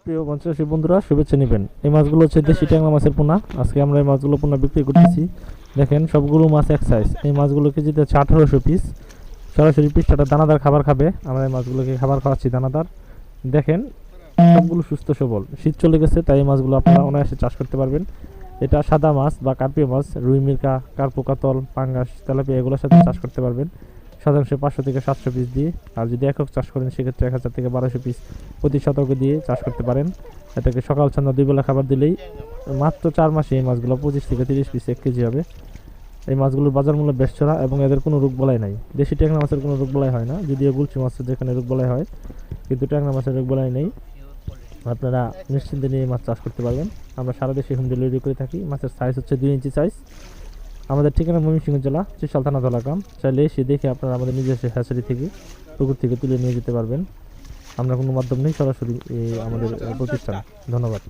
প্রিয় পঞ্চাশী বন্ধুরা, শুভেচ্ছা নেবেন। এই মাছগুলো হচ্ছে দেশি ট্যাংরা মাছের পোনা। আজকে আমরা এই মাছগুলো পোনা বিক্রি করতেছি। দেখেন, সবগুলো মাছ এক সাইজ এই মাছগুলো কেজিতে আঠারোশো পিস সরাসরি পিসটা দানাদার খাবার খাবে। আমরা এই মাছগুলোকে খাবার খাওয়াচ্ছি দানাদার। দেখেন, সবগুলো সুস্থ সবল। শীত চলে গেছে, তাই এই মাছগুলো আপনারা অনায়াসে চাষ করতে পারবেন। এটা সাদা মাছ বা কার্পিও মাছ, রুই মির্কা কার্পো পাঙ্গাস, তেলাপিয়া, এগুলোর সাথে চাষ করতে পারবেন। শতাংশে পাঁচশো থেকে সাতশো পিস দিয়ে। আর যদি একক চাষ করেন, সেক্ষেত্রে এক হাজার থেকে বারোশো পিস প্রতি শতক দিয়ে চাষ করতে পারেন। এটাকে সকাল সন্ধ্যা দুই বেলা খাবার দিলেই মাত্র চার মাসে এই মাছগুলো পঁচিশ থেকে তিরিশ পিস এক কেজি হবে। এই মাছগুলোর বাজার মূল্য বেশ চড়া এবং এদের কোনো রোগ বলাই নাই। দেশি ট্যাংরা মাছের কোনো রোগ বলাই হয় না, যদিও গুলচি মাছের যেখানে রোগ বলাই হয়, কিন্তু ট্যাংরা মাছের রোগ বলাই নেই। আপনারা নিশ্চিন্তে নিয়ে মাছ চাষ করতে পারবেন। আমরা সারা দেশে হোম ডেলিভারি করে থাকি। মাছের সাইজ হচ্ছে দুই ইঞ্চি সাইজ আমাদের ঠিকানা ময়মনসিংহ জেলা চিশাল থানা দলাকাম চাইলে এসে দেখে আপনারা আমাদের নিজস্ব হ্যাচারি থেকে, পুকুর থেকে তুলে নিয়ে যেতে পারবেন। আমরা কোনো মাধ্যম নেই, সরাসরি আমাদের প্রতিষ্ঠান। ধন্যবাদ।